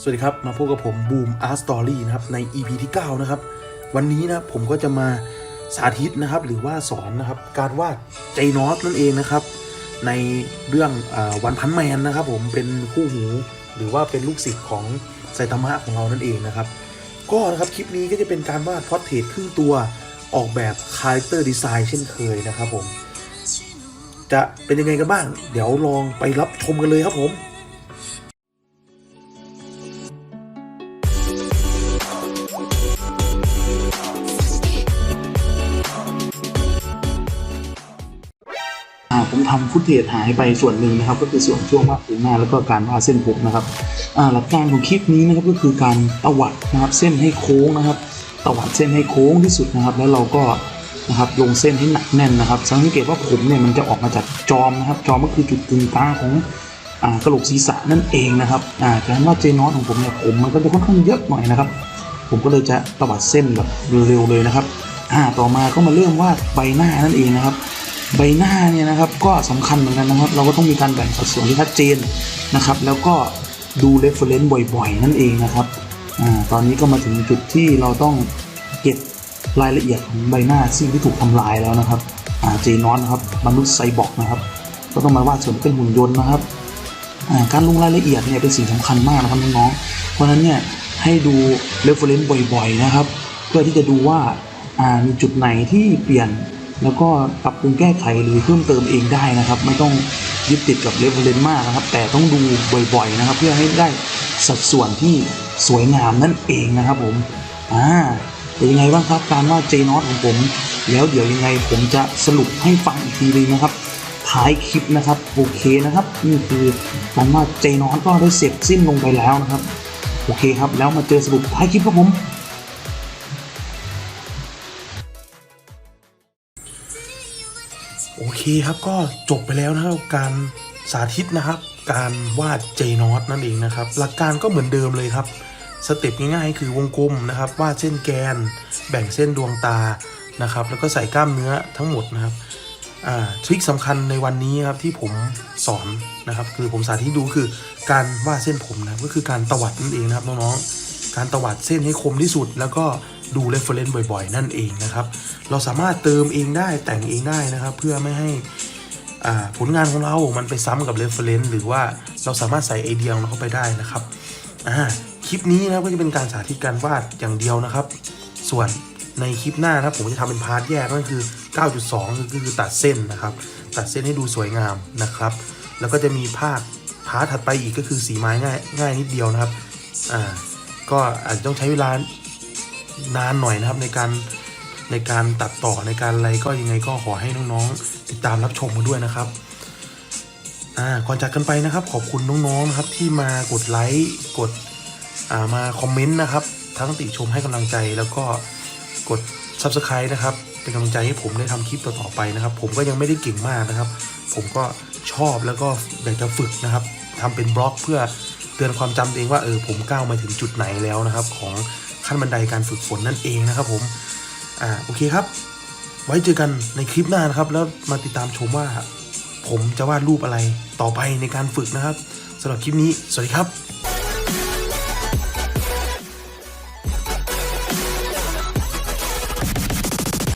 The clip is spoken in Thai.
สวัสดีครับ มาพบกับผมบูมอาร์ตสตอรี่นะครับใน EP ที่ 9 นะครับ วันนี้นะผมก็จะมาสาธิตนะครับ หรือว่าสอนนะครับ การวาดใจนอตนั่นเองนะครับ ในเรื่องวันพันแมนนะครับ ผมเป็นคู่หู หรือว่าเป็นลูกศิษย์ของไซตามะของเรานั่นเองนะครับ ก็นะครับคลิปนี้ก็จะเป็นการวาดพอร์เทรตครึ่งตัวออกแบบคาแรคเตอร์ดีไซน์เช่นเคยนะครับผมจะเป็นยังไงกันบ้าง เดี๋ยวลองไปรับชมกันเลยครับผม ผมทำฟุตเทจหายไปส่วนหนึ่งนะครับ ก็คือส่วนช่วงวาดผิวหน้าแล้วก็การวาดเส้นผมนะครับหลักการของคลิปนี้นะครับก็คือการตวัดนะครับเส้นให้โค้งนะครับตวัดเส้นให้โค้งที่สุดนะครับ แล้วเราก็นะครับลงเส้นให้หนักแน่นนะครับสังเกตว่าผมเนี่ยมันจะออกมาจากจอมนะครับ จอมก็คือจุดกึ่งกลางของอกระโหลกศีรษะนั่นเองนะครับการวาดเจนอสของผมเนี่ยผมมันก็จะค่อนข้างเยอะหน่อยนะครับ ผมก็เลยจะตวัดเส้นแบบเร็วๆเลยนะครับต่อมาก็มาเริ่มวาดใบหน้านั่นเองนะครับ ใบหน้าเนี่ยนะครับก็สำคัญเหมือนกันนะครับ เราก็ต้องมีการแบ่งสัดส่วนที่ชัดเจนนะครับ แล้วก็ดูเรฟเฟอรนซ์บ่อยๆ นั่นเองนะครับอ่าตอนนี้ก็มาถึงจุดที่เราต้องเก็บรายละเอียดของใบหน้าซึ่งที่ถูกทำลายแล้วนะครับอ่าเจนอนนะครับมนุษย์ไซบอร์กนะครับ ก็ต้องมาวาดส่วนเป็นหุ่นยนต์นะครับอ่าการลงรายละเอียดเนี่ยเป็นสิ่งสำคัญมากนะครับน้องๆเพราะฉะนั้นเนี่ยให้ดูเรฟเฟอเรนซ์บ่อยๆนะครับ เพื่อที่จะดูว่าอ่ามีจุดไหนที่เปลี่ยน แล้วก็ปรับปรุงแก้ไขหรือเพิ่มเติมเองได้นะครับ ไม่ต้องยึดติดกับเรฟเฟรนซ์มากนะครับ แต่ต้องดูบ่อยๆนะครับ เพื่อให้ได้สัดส่วนที่สวยงามนั่นเองนะครับผมอ่าเป็นยังไงบ้างครับการวาดเจนอตของผม แล้วเดี๋ยวยังไงผมจะสรุปให้ฟังอีกทีนึงนะครับท้ายคลิปนะครับโอเคนะครับ นี่คือการวาดเจนอตก็ได้เสร็จสิ้นลงไปแล้วนะครับโอเคครับแล้วมาเจอสรุปท้ายคลิปครับผม คครับก็จบไปแล้วนะครับการสาธิตนะครับ การวาดเจนอตนั่นเองนะครับ หลักการก็เหมือนเดิมเลยครับสเต็ปง่ายๆคือวงกลมนะครับวาดเส้นแกน แบ่งเส้นดวงตานะครับ แล้วก็ใส่กล้ามเนื้อทั้งหมดนะครับทริคสำคัญในวันนี้ครับที่ผมสอนนะครับคือผมสาธิตดูคือการวาดเส้นผมนะก็คือการตวัดนั่นเองนะครับน้องๆการตวัดเส้นให้คมที่สุดแล้วก็ ดูเรฟเฟรนซ์บ่อยๆ นั่นเองนะครับ เราสามารถเติมเองได้แต่งเองได้นะครับ เพื่อไม่ให้อ่าผลงานของเรา มันไปซ้ำกับเรฟเฟรนซ์หรือว่าเราสามารถใส่ไอเดียของเราเข้าไปได้นะครับอ่าคลิปนี้นะก็จะเป็นการสาธิตการวาดอย่างเดียวนะครับ ส่วนในคลิปหน้านะผมจะทำเป็นพาร์ทแยกนั่นคือ 9.2ก็คือตัดเส้นนะครับ ตัดเส้นให้ดูสวยงามนะครับ แล้วก็จะมีภาคพาร์ทถัดไปอีกก็คือสีไม้ง่ายง่ายนิดเดียวนะครับ อ่า ก็อาจจะต้องใช้เวลา นานหน่อยนะครับในการในการตัดต่อในการอะไรก็ยังไงก็ขอให้น้องๆ ติดตามรับชมมาด้วยนะครับอ่าก่อนจากกันไปนะครับ ขอบคุณน้องๆนะครับที่มากดไลค์กดอ่ามาคอมเมนต์นะครับ ทั้งติชมให้กำลังใจแล้วก็กด Subscribe นะครับเป็นกำลังใจให้ผมได้ทำคลิปต่อๆไปนะครับ ผมก็ยังไม่ได้เก่งมากนะครับ ผมก็ชอบแล้วก็อยากจะฝึกนะครับทำเป็นบล็อกเพื่อเตือนความจำตัวเองว่าเออผมก้าวมาถึงจุดไหนแล้วนะครับของ ขั้นบันไดการฝึกฝนนั่นเองนะครับผมอ่าโอเคครับ ไว้เจอกันในคลิปหน้านะครับ แล้วมาติดตามชมว่าผมจะวาดรูปอะไรต่อไปในการฝึกนะครับสำหรับคลิปนี้ สวัสดีครับ